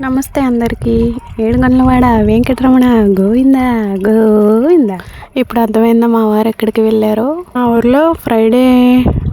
నమస్తే అందరికీ. ఏడు గంటలవాడ వెంకటరమణ గోవిందా గోవిందా. ఇప్పుడు అర్థమైందా మా వారు ఎక్కడికి వెళ్ళారో? మా ఊర్లో ఫ్రైడే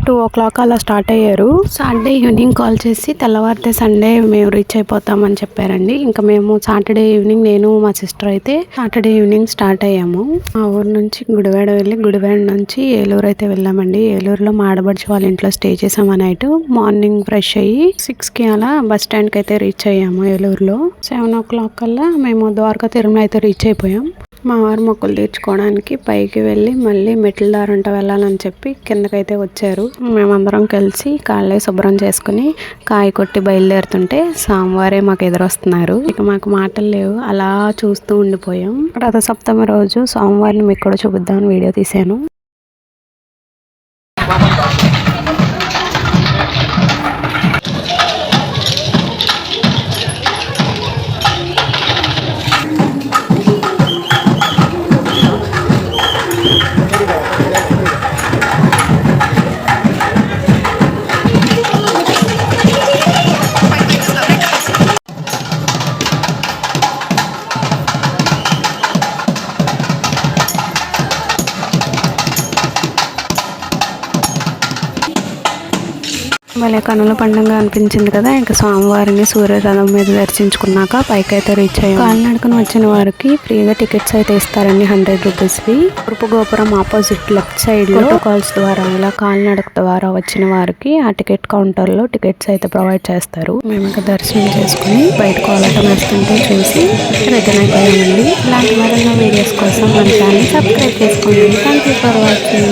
టూ ఓ క్లాక్ అలా స్టార్ట్ అయ్యారు. సాటర్డే ఈవినింగ్ కాల్ చేసి తెల్లవారితే సండే మేము రీచ్ అయిపోతామని చెప్పారండి. ఇంకా మేము సాటర్డే ఈవినింగ్ నేను మా సిస్టర్ అయితే సాటర్డే ఈవినింగ్ స్టార్ట్ అయ్యాము. మా ఊరు నుంచి గుడివాడ వెళ్ళి గుడివాడ నుంచి ఏలూరు అయితే వెళ్ళామండి. ఏలూరులో మా ఆడబడిచి వాళ్ళ ఇంట్లో స్టే చేసాము నైట్. మార్నింగ్ ఫ్రెష్ అయ్యి సిక్స్కి అలా బస్ స్టాండ్కి అయితే రీచ్ అయ్యాము ఏలూరులో. సెవెన్ ఓ క్లాక్ కల్లా మేము ద్వారకా తిరుమల అయితే రీచ్ అయిపోయాం. మా వారు తీర్చుకోవడానికి పైకి వెళ్ళి మళ్ళీ మెట్ల దారంట వెళ్ళాలని చెప్పి కిందకైతే వచ్చారు. మేమందరం కలిసి కాళ్ళే శుభ్రం చేసుకుని కాయ కొట్టి బయలుదేరుతుంటే స్వామివారే మాకు ఎదురొస్తున్నారు. ఇక మాకు మాటలు లేవు. అలా చూస్తూ ఉండిపోయాం. రథసప్తమి రోజు సోమవారిని మీకు కూడా చూపిద్దామని వీడియో తీశాను. భలే కనుల పండుగ అనిపించింది కదా. ఇంకా స్వామివారిని సూర్యరథం మీద దర్శించుకున్నాక పైకైతే రీచ్ అయ్యాం. కాలినడకన వచ్చిన వారికి ఫ్రీగా టికెట్స్ అయితే ఇస్తారండి హండ్రెడ్ రూపీస్వి తూర్పు గోపురం ఆపోజిట్ లెఫ్ట్ సైడ్లో కాల్స్ ద్వారా ఇలా కాలినడక ద్వారా వచ్చిన వారికి ఆ టికెట్ కౌంటర్లో టికెట్స్ అయితే ప్రొవైడ్ చేస్తారు. మేము ఇంకా దర్శనం చేసుకుని బయట కోలాటం వేస్తుంటే చూసి రిటర్న్ అయిపోయామండి. ఇలాంటి మరిన్న వీడియోస్ కోసం మన ఛానల్ సబ్స్క్రైబ్ చేసుకోండి. Thank you for watching